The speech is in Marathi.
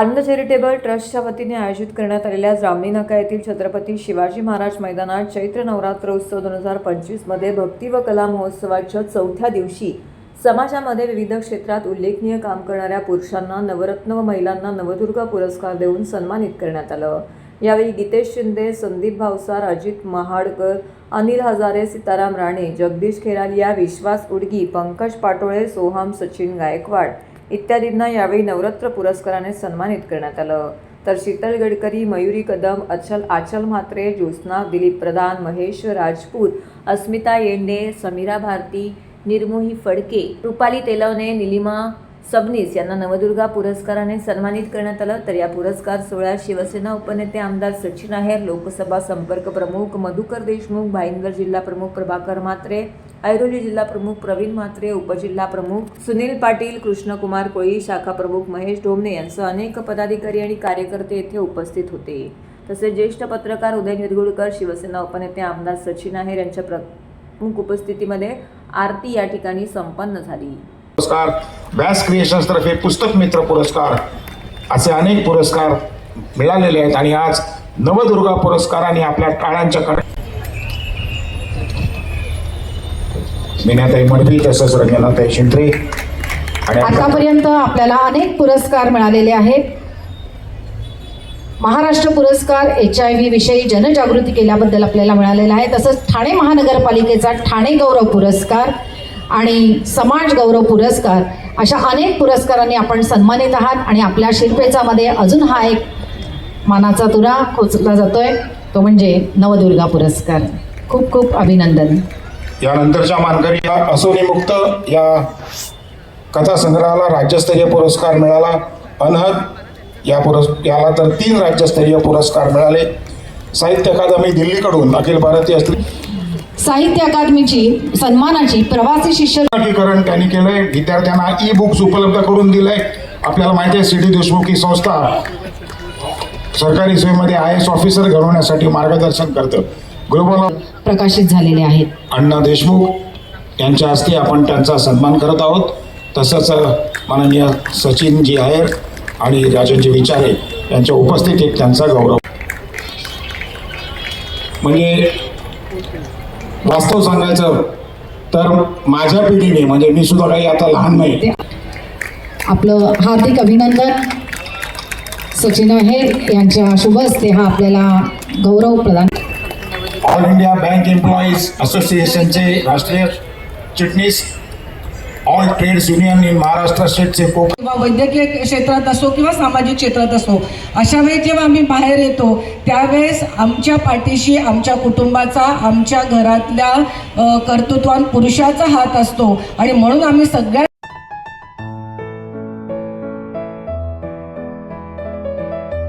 आनंद चॅरिटेबल ट्रस्टच्या वतीने आयोजित करण्यात आलेल्या जामणी नाका येथील छत्रपती शिवाजी महाराज मैदानात चैत्र नवरात्र उत्सव दोन हजार पंचवीसमध्ये भक्ती व कला महोत्सवाच्या चौथ्या दिवशी समाजामध्ये विविध क्षेत्रात उल्लेखनीय काम करणाऱ्या पुरुषांना नवरत्न व महिलांना नवदुर्गा पुरस्कार देऊन सन्मानित करण्यात आलं. यावेळी गीतेश शिंदे संदीप भावसार अजित महाडकर अनिल हजारे सीताराम राणे जगदीश खेराल या विश्वास उडगी पंकज पाटोळे सोहम सचिन गायकवाड इत्यादींना यावेळी नवरत्न पुरस्काराने सन्मानित करण्यात आलं तर शीतल गडकरी मयुरी कदम अचल आचल म्हात्रे ज्योत्स्ना दिलीप प्रधान महेश राजपूत अस्मिता येंडे समीरा भारती निर्मोही फडके रुपाली तेलवणे निलिमा सबनीस यांना नवदुर्गा पुरस्काराने सन्मानित करण्यात आलं. तर या पुरस्कार सोहळ्यात शिवसेना उपनेते आमदार सचिन आहेर लोकसभा संपर्क प्रमुख मधुकर देशमुख भाईंदर जिल्हा प्रमुख प्रभाकर म्हात्रे ऐरोली जिल्हा प्रमुख प्रवीण म्हात्रे उपजिल्हा प्रमुख सुनील पाटील कृष्णकुमार कोळी शाखा प्रमुख महेश डोमणे यांसह अनेक पदाधिकारी आणि कार्यकर्ते येथे उपस्थित होते. तसेच ज्येष्ठ पत्रकार उदय निरगुडकर शिवसेना उपनेते आमदार सचिन आहेर यांच्या प्रमुख उपस्थितीमध्ये आरती या ठिकाणी संपन्न झाली. पुरस्कार व्यास क्रिएशन्स तर्फे पुस्तक मित्र पुरस्कार असे अनेक पुरस्कार मिळालेले आहेत आणि आज नवदुर्गा पुरस्काराने आपल्या टाळ्यांच्या कडे मीनाताई मडवी तसंच रंजनाताई शिंत्रे आणि आतापर्यंत आपल्याला अनेक पुरस्कार मिळालेले आहेत. महाराष्ट्र पुरस्कार एच आय व्ही विषयी जनजागृती केल्याबद्दल आपल्याला मिळालेला आहे. तसंच ठाणे महानगरपालिकेचा ठाणे गौरव पुरस्कार आणि समाज गौरव पुरस्कार अशा अनेक पुरस्कारांनी आपण सन्मानित आहात आणि आपल्या शिरपेचामध्ये अजून हा एक मानाचा तुरा खोचला जातोय. तो म्हणजे नवदुर्गा पुरस्कार. खूप खूप अभिनंदन. यानंतरच्या मानकरी या असोनी मुक्त या कथासंग्रहाला राज्यस्तरीय पुरस्कार मिळाला. अनहद या पुरस् याला तर तीन राज्यस्तरीय पुरस्कार मिळाले. साहित्य अकादमी दिल्लीकडून अखिल भारतीय असली साहित्य अकादमीची सन्मानाची प्रवासी शिष्य मराठीकरण त्यांनी केलंय. विद्यार्थ्यांना ई बुक्स उपलब्ध करून दिलंय. आपल्याला माहिती आहे सी डी देशमुख ही संस्था सरकारी सेवेमध्ये आय एस ऑफिसर घडवण्यासाठी मार्गदर्शन करतं. ग्लोबल प्रकाशित झालेले आहेत. अण्णा देशमुख यांच्या हस्ते आपण त्यांचा सन्मान करत आहोत. तसंच माननीय सचिनजी आहेर आणि राजनजी विचारे यांच्या उपस्थितीत त्यांचा गौरव म्हणजे वास्तव सांगायचं तर माझ्या पिढीने म्हणजे मी सुद्धा काही आता लहान नाही. आपलं हार्दिक अभिनंदन. सचिन आहेर यांच्या शुभ हस्ते हा आपल्याला गौरव प्रदान ऑल इंडिया बँक एम्प्लॉईज असोसिएशनचे राष्ट्रीय चिटणीस all trades union in Maharashtra स्टेटचे किंवा वैद्यकीय क्षेत्रात असो किंवा सामाजिक क्षेत्रात असो अशा वेळी जेव्हा आम्ही बाहेर येतो त्यावेळेस आमच्या पाठीशी आमच्या कुटुंबाचा आमच्या घरातल्या कर्तृत्वान पुरुषाचा हात असतो. आणि म्हणून आम्ही सगळ्या